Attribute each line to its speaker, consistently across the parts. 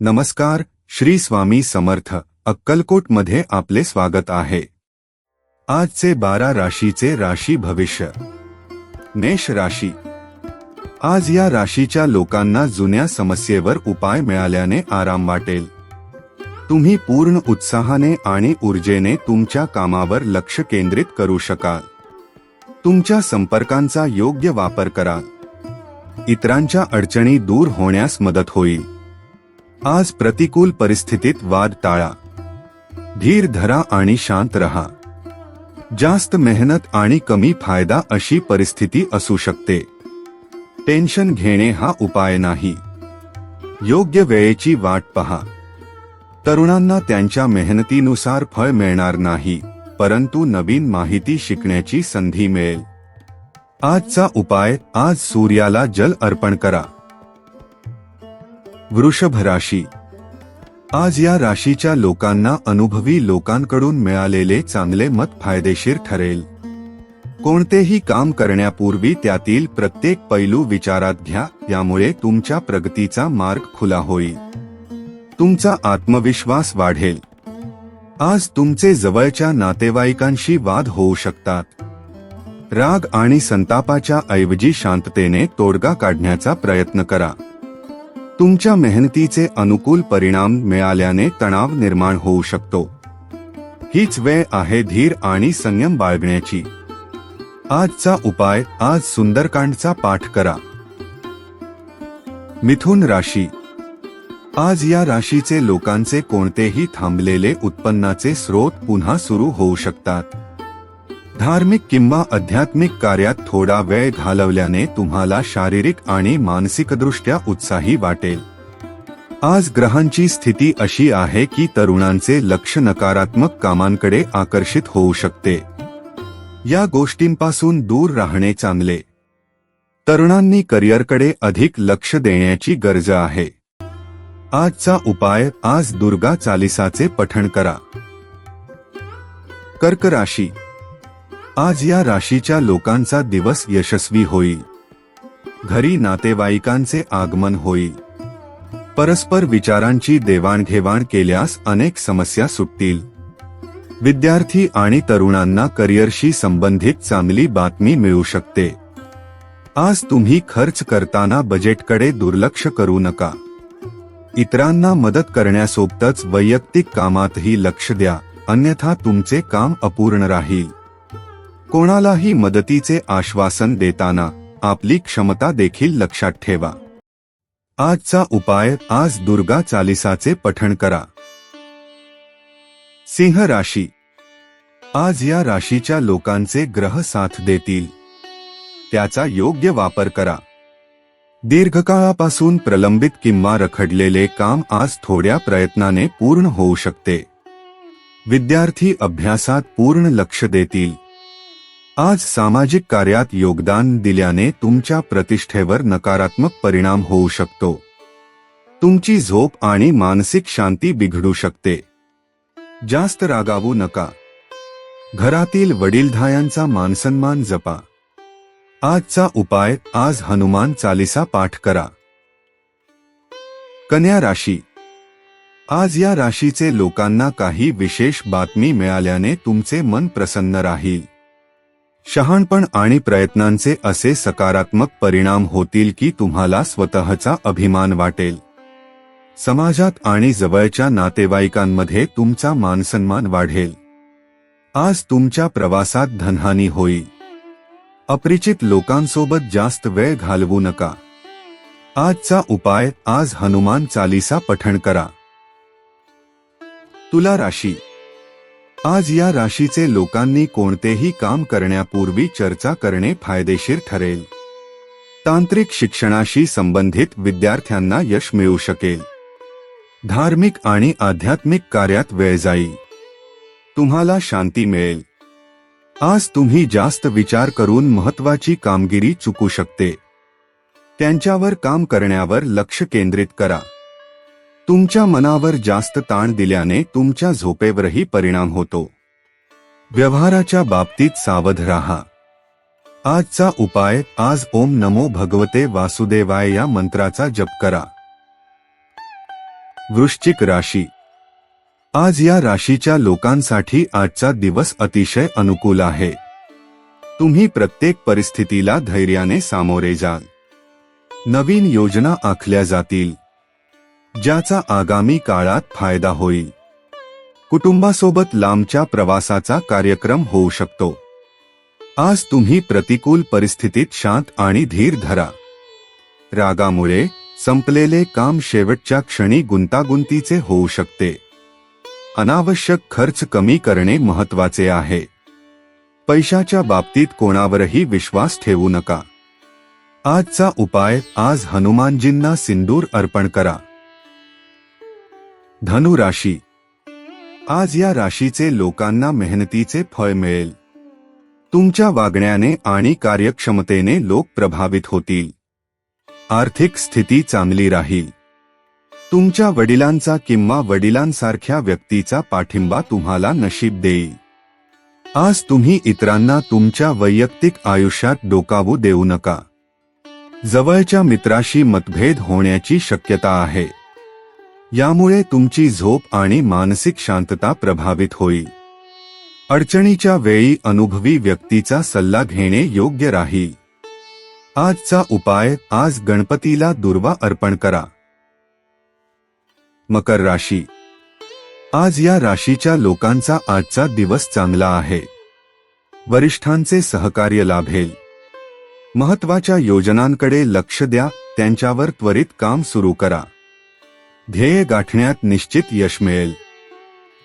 Speaker 1: नमस्कार श्री स्वामी समर्थ अक्कलकोटमध्ये आपले स्वागत आहे. आजचे बारा राशीचे राशी भविष्य. मेष राशी. आज या राशीच्या लोकांना जुन्या समस्येवर उपाय मिळाल्याने आराम वाटेल. तुम्ही पूर्ण उत्साहाने आणि ऊर्जेने तुमच्या कामावर लक्ष केंद्रित करू शकाल. तुमच्या संपर्कांचा योग्य वापर करा इतरांच्या अडचणी दूर होण्यास मदत होईल. आज प्रतिकूल परिस्थितीत वाद टाळा. धीर धरा आणि शांत रहा. जास्त मेहनत आणि कमी फायदा अशी परिस्थिती असू शकते. टेन्शन घेणे हा उपाय नाही. योग्य वेळेची वाट पहा. तरुणांना त्यांच्या मेहनतीनुसार फळ मिळणार नाही परंतु नवीन माहिती शिकण्याची संधी मिळेल. आजचा उपाय आज सूर्याला जल अर्पण करा. वृषभ राशी आज या राशीच्या लोकांना अनुभवी लोकांकडून मिळालेले चांगले मत फायदेशीर ठरेल. कोणतेही काम करण्यापूर्वी त्यातील प्रत्येक पैलू विचारात घ्या यामुळे तुमच्या प्रगतीचा मार्ग खुला होईल. तुमचा आत्मविश्वास वाढेल. आज तुमचे जवळच्या नातेवाईकांशी वाद होऊ शकतात. राग आणि संतापाच्या ऐवजी शांततेने तोडगा काढण्याचा प्रयत्न करा. तुमच्या मेहनतीचे अनुकूल परिणाम मिळाल्याने तणाव निर्माण होऊ शकतो. हीच वेळ आहे धीर आणि संयम बाळगण्याची. आजचा उपाय आज सुंदरकांडचा पाठ करा. मिथुन राशी. आज या राशीचे लोकांचे कोणतेही थांबलेले उत्पन्नाचे स्रोत पुन्हा सुरू होऊ शकतात. धार्मिक किंवा आध्यात्मिक कार्यात थोडा वेळ घालवल्याने तुम्हाला शारीरिक आणि मानसिकदृष्ट्या उत्साही वाटेल. आज ग्रहांची स्थिती अशी आहे की तरुणांचे लक्ष नकारात्मक कामांकडे आकर्षित होऊ शकते. या गोष्टींपासून दूर राहणे चांगले. तरुणांनी करिअरकडे अधिक लक्ष देण्याची गरज आहे. आजचा उपाय आज दुर्गा चालिसाचे पठण करा. कर्क राशी आज या राशीच्या लोकांचा दिवस यशस्वी होईल घरी नातेवाईकांचे आगमन होईल परस्पर विचारांची देवाणघेवाण केल्यास अनेक समस्या सुटतील. विद्यार्थी आणि तरुणांना करिअरशी संबंधित चांगली बातमी मिळू शकते. आज तुम्ही खर्च करताना बजेटकडे दुर्लक्ष करू नका. इतरांना मदत करण्यासोबतच वैयक्तिक कामातही लक्ष द्या अन्यथा तुमचे काम अपूर्ण राहील. कोणालाही मदतीचे आश्वासन देताना आपली क्षमता देखील लक्षात ठेवा. आजचा उपाय आज दुर्गा चालिसाचे पठण करा. सिंह राशी. आज या राशीच्या लोकांचे ग्रह साथ देतील. त्याचा योग्य वापर करा. दीर्घकाळापासून प्रलंबित किंवा रखडलेले काम आज थोड्या प्रयत्नाने पूर्ण होऊ शकते. विद्यार्थी अभ्यासात पूर्ण लक्ष देतील. आज सामाजिक कार्यात योगदान दिल्याने तुमच्या प्रतिष्ठेवर नकारात्मक परिणाम होऊ शकतो. तुमची झोप आणि मानसिक शांती बिघडू शकते. जास्त रागावू नका. घरातील वडीलधायांचा मानसन्मान जपा. आजचा उपाय आज हनुमान चालिसा पाठ करा. कन्या राशी. आज या राशीचे लोकांना काही विशेष बातमी मिळाल्याने तुमचे मन प्रसन्न राहील. शहाणपण आणि प्रयत्नांचे असे सकारात्मक परिणाम होतील की तुम्हाला स्वतःचा अभिमान वाटेल. समाजात आणि जवळच्या नातेवाईकांमध्ये तुमचा मानसन्मान वाढेल. आज तुमच्या प्रवासात धनहानी होईल. अपरिचित लोकांसोबत जास्त वेळ घालवू नका. आजचा उपाय आज हनुमान चालिसा पठण करा. तुला राशी आज या राशीचे लोकांनी कोणतेही काम करण्यापूर्वी चर्चा करणे फायदेशीर ठरेल. तांत्रिक शिक्षणाशी संबंधित विद्यार्थ्यांना यश मिळू शकेल. धार्मिक आणि आध्यात्मिक कार्यात वेळ जाईल. तुम्हाला शांती मिळेल. आज तुम्ही जास्त विचार करून महत्वाची कामगिरी चुकू शकते. त्यांच्यावर काम करण्यावर लक्ष केंद्रित करा. तुमच्या मनावर जास्त ताण दिल्याने तुमच्या झोपेवरही परिणाम होतो. व्यवहाराच्या बाबतीत सावध राहा. आजचा उपाय आज ओम नमो भगवते वासुदेवाय या मंत्राचा जप करा. वृश्चिक राशी. आज या राशीच्या लोकांसाठी आजचा दिवस अतिशय अनुकूल आहे. तुम्ही प्रत्येक परिस्थितीला धैर्याने सामोरे जाल. नवीन योजना आखल्या जातील. ज्याचा आगामी काळात फायदा होईल. कुटुंबासोबत लांबच्या प्रवासाचा कार्यक्रम होऊ शकतो. आज तुम्ही प्रतिकूल परिस्थितीत शांत आणि धीर धरा. रागामुळे संपलेले काम शेवटच्या क्षणी गुंतागुंतीचे होऊ शकते. अनावश्यक खर्च कमी करणे महत्त्वाचे आहे. पैशाच्या बाबतीत कोणावरही विश्वास ठेवू नका. आजचा उपाय आज हनुमानजींना सिंदूर अर्पण करा. धनु राशी. आज या राशीचे लोकांना मेहनतीचे फळ मिळेल. तुमच्या वागण्याने आणि कार्यक्षमतेने लोक प्रभावित होतील. आर्थिक स्थिती चांगली राहील. तुमच्या वडिलांचा किंवा वडिलांसारख्या व्यक्तीचा पाठिंबा तुम्हाला नशीब देईल. आज तुम्ही इतरांना तुमच्या वैयक्तिक आयुष्यात डोकावू देऊ नका. जवळच्या मित्राशी मतभेद होण्याची शक्यता आहे. यामुळे तुमची झोप आणि मानसिक शांतता प्रभावित होईल. अडचणीच्या वेळी अनुभवी व्यक्तीचा सल्ला घेणे योग्य राहील. आजचा उपाय आज गणपतीला दुर्वा अर्पण करा. मकर राशी. आज या राशीच्या लोकांचा आजचा दिवस चांगला आहे. वरिष्ठांचे सहकार्य लाभेल. महत्त्वाच्या योजनांकडे लक्ष द्या त्यांच्यावर त्वरित काम सुरू करा. ध्येय गाठण्यात निश्चित यश मिळेल.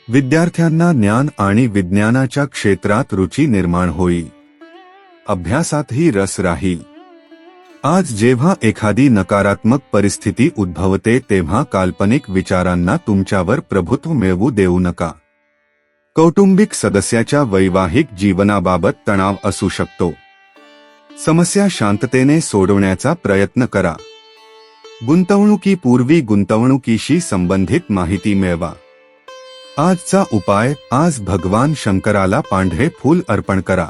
Speaker 1: विद्यार्थ्यांना ज्ञान आणि विज्ञानाच्या क्षेत्रात रुची निर्माण होईल. अभ्यासातही रस राहील. आज जेव्हा एखादी नकारात्मक परिस्थिती उद्भवते तेव्हा काल्पनिक विचारांना तुमच्यावर प्रभुत्व मिळवू देऊ नका. कौटुंबिक सदस्याच्या वैवाहिक जीवनाबाबत तणाव असू शकतो. समस्या शांततेने सोडवण्याचा प्रयत्न करा. गुंतवणुकीपूर्वी गुंतवणुकीशी संबंधित माहिती मिळवा. आजचा उपाय आज भगवान शंकराला पांढरे फूल अर्पण करा.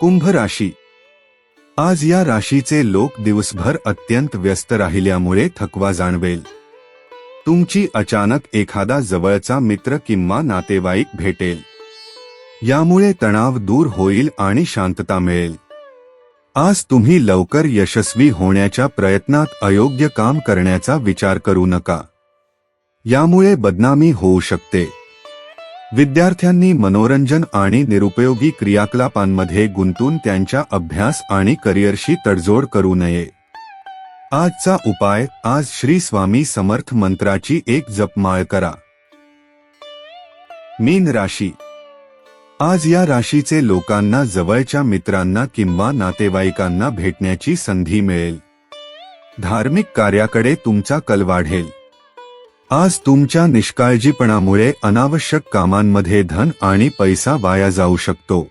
Speaker 1: कुंभ राशी. आज या राशीचे लोक दिवसभर अत्यंत व्यस्त राहिल्यामुळे थकवा जाणवेल. तुमची अचानक एखादा जवळचा मित्र किंवा नातेवाईक भेटेल. यामुळे तणाव दूर होईल आणि शांतता मिळेल. आज तुम्ही लवकर यशस्वी होण्याच्या प्रयत्नात अयोग्य काम करण्याचा विचार करू नका. यामुळे बदनामी होऊ शकते. विद्यार्थ्यांनी मनोरंजन आणि निरुपयोगी क्रियाकलापांमध्ये गुंतून त्यांच्या अभ्यास आणि करिअरशी तडजोड करू नये. आजचा उपाय आज श्री स्वामी समर्थ मंत्राची एक जपमाळ करा. मीन राशी आज या राशीचे लोकांना जवळच्या मित्रांना किंवा नातेवाईकांना भेटण्याची संधी मिळेल. धार्मिक कार्याकडे तुमचा कल वाढेल. आज तुमच्या निष्काळजीपणामुळे अनावश्यक कामांमध्ये धन आणि पैसा वाया जाऊ शकतो.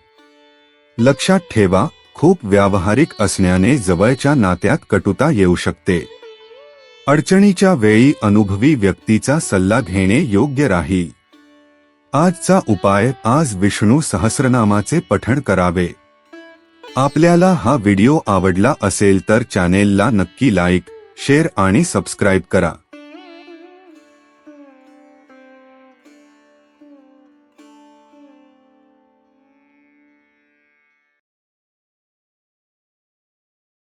Speaker 1: लक्षात ठेवा खूप व्यावहारिक असण्याने जवळच्या नात्यात कटुता येऊ शकते. अडचणीच्या वेळी अनुभवी व्यक्तीचा सल्ला घेणे योग्य राहील. आजचा उपाय आज विष्णू सहस्रनामाचे पठण करावे. आपल्याला हा व्हिडिओ आवडला असेल तर चॅनेलला नक्की लाईक शेअर आणि सबस्क्राईब करा.